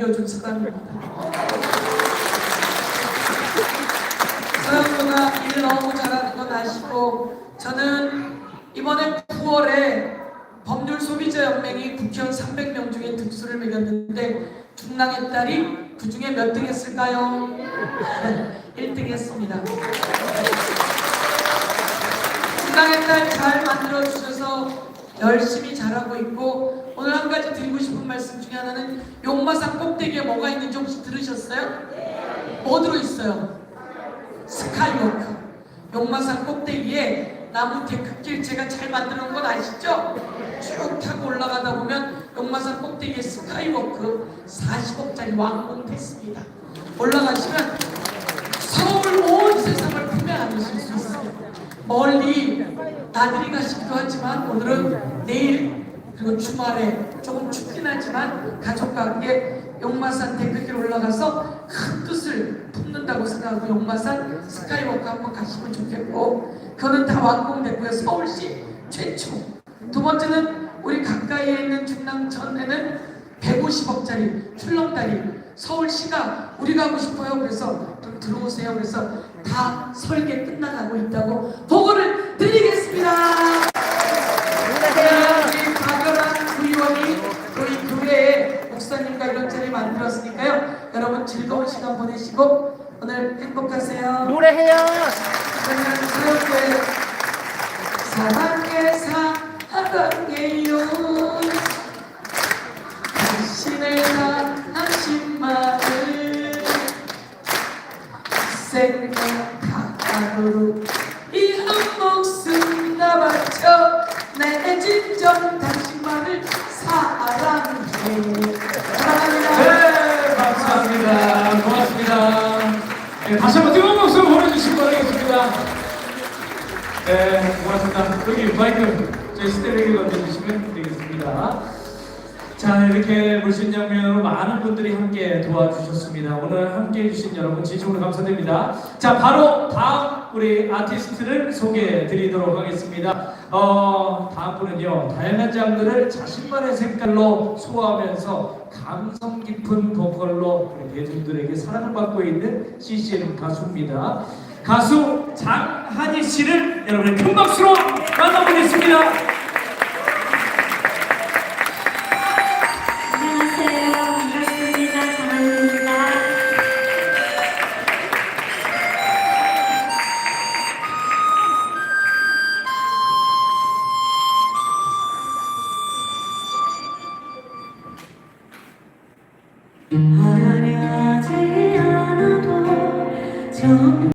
옮겨준 사람입니다. 서영 누나 일 너무 잘하는 건 아시고 저는 이번에 9월에 법률 소비자 연맹이 국회의원 300명 중에 득수를 매겼는데 중랑의 딸이 그 중에 몇 등 했을까요? 1등 했습니다. 중랑의 딸 잘 만들어 주셔서 열심히 잘하고 있고 오늘 한 가지 드리고 싶은 말씀 하나는 용마산 꼭대기에 뭐가 있는지 혹시 들으셨어요? 뭐 들어있어요? 스카이워크 용마산 꼭대기에 나무 데크길 제가 잘 만들어 놓은 건 아시죠? 쭉 타고 올라가다 보면 용마산 꼭대기에 스카이워크 40억짜리 완공됐습니다 올라가시면 서울 온 세상을 품에 안으실 수 있어요 멀리 나들이 가시기도 하지만 오늘은 내일 그리고 주말에 조금 춥긴 하지만 가족과 함께 용마산 데크길 올라가서 큰 뜻을 품는다고 생각하고 용마산 스카이워크 한번 가시면 좋겠고 그거는 다 완공됐고요. 서울시 최초. 두 번째는 우리 가까이에 있는 중랑천에는 150억짜리 출렁다리. 서울시가 우리 가고 싶어요. 그래서 좀 들어오세요. 그래서 다 설계 끝나가고 있다고 보고를 드리겠습니다 우리 박연한 의원이 저희 교회에 목사님과 이런 자리 만들었으니까요 여러분 즐거운 시간 보내시고 오늘 행복하세요 노래해요. 그러면 사랑해 사랑해요 당신을 다하신 말을 생각하고 이한 목숨 다 바쳐 내 진정 당신만을 사랑해 사랑합니다 네, 감사합니다. 고맙습니다. 네, 다시 한번 뜨거운 박수 보내주시기 바라겠습니다. 네, 고맙습니다. 여기 마이크 저희 스태프에게 던져주시면 되겠습니다. 자, 이렇게 물씬 장면으로 많은 분들이 함께 도와주셨습니다. 오늘 함께 해주신 여러분 진심으로 감사드립니다. 자, 바로 다음 우리 아티스트를 소개해 드리도록 하겠습니다. 어, 다음 분은요, 다양한 장르를 자신만의 색깔로 소화하면서 감성 깊은 보컬로 대중들에게 사랑을 받고 있는 CCM 가수입니다. 가수 장한희 씨를 여러분의 큰 박수로 만나보겠습니다. strong